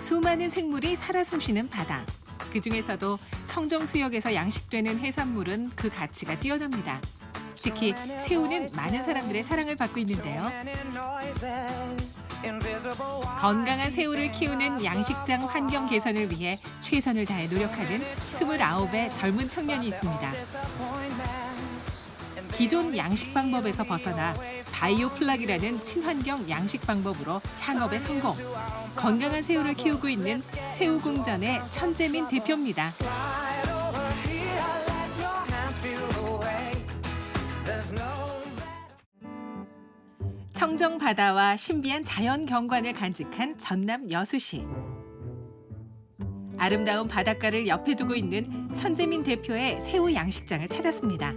수많은 생물이 살아 숨쉬는 바다. 그 중에서도 청정 수역에서 양식되는 해산물은 그 가치가 뛰어납니다. 특히 새우는 많은 사람들의 사랑을 받고 있는데요. 건강한 새우를 키우는 양식장 환경 개선을 위해 최선을 다해 노력하는 29의 젊은 청년이 있습니다. 기존 양식 방법에서 벗어나 바이오 플락이라는 친환경 양식 방법으로 창업에 성공. 건강한 새우를 키우고 있는 새우궁전의 천재민 대표입니다. 청정 바다와 신비한 자연 경관을 간직한 전남 여수시. 아름다운 바닷가를 옆에 두고 있는 천재민 대표의 새우 양식장을 찾았습니다.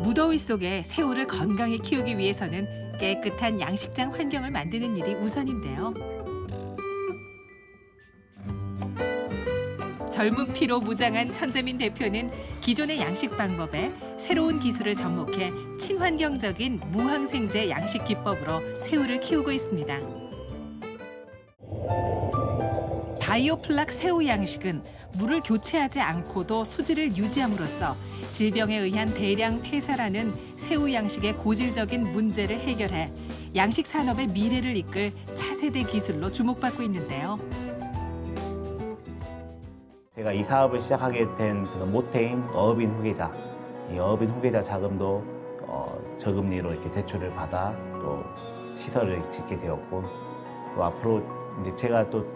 무더위 속에 새우를 건강히 키우기 위해서는 깨끗한 양식장 환경을 만드는 일이 우선인데요. 젊은 피로 무장한 천재민 대표는 기존의 양식 방법에 새로운 기술을 접목해 친환경적인 무항생제 양식 기법으로 새우를 키우고 있습니다. 바이오플락 새우 양식은 물을 교체하지 않고도 수질을 유지함으로써 질병에 의한 대량 폐사라는 새우 양식의 고질적인 문제를 해결해 양식 산업의 미래를 이끌 차세대 기술로 주목받고 있는데요. 제가 이 사업을 시작하게 된 그런 모태인 어업인 후계자, 이 어업인 후계자 자금도 어, 저금리로 이렇게 대출을 받아 또 시설을 짓게 되었고 또 앞으로 이제 제가 또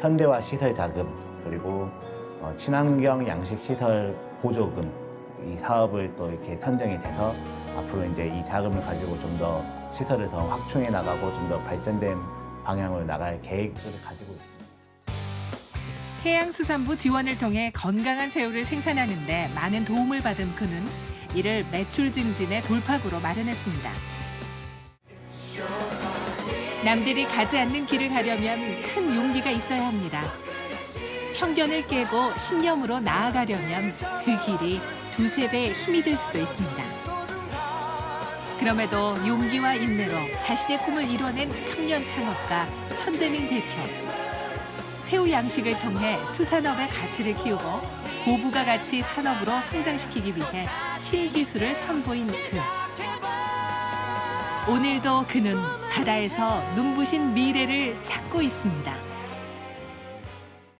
현대화 시설 자금 그리고 어, 친환경 양식 시설 보조금 이 사업을 또 이렇게 선정이 돼서 앞으로 이제 이 자금을 가지고 좀 더 시설을 더 확충해 나가고 좀 더 발전된 방향으로 나갈 계획을 가지고 있습니다. 해양수산부 지원을 통해 건강한 새우를 생산하는데 많은 도움을 받은 그는 이를 매출 증진의 돌파구로 마련했습니다. 남들이 가지 않는 길을 가려면 큰 용기가 있어야 합니다. 편견을 깨고 신념으로 나아가려면 그 길이 두세 배 힘이 들 수도 있습니다. 그럼에도 용기와 인내로 자신의 꿈을 이뤄낸 청년 창업가 천재민 대표. 새우 양식을 통해 수산업의 가치를 키우고 고부가 가치 산업으로 성장시키기 위해 신기술을 선보인 그. 오늘도 그는 바다에서 눈부신 미래를 찾고 있습니다.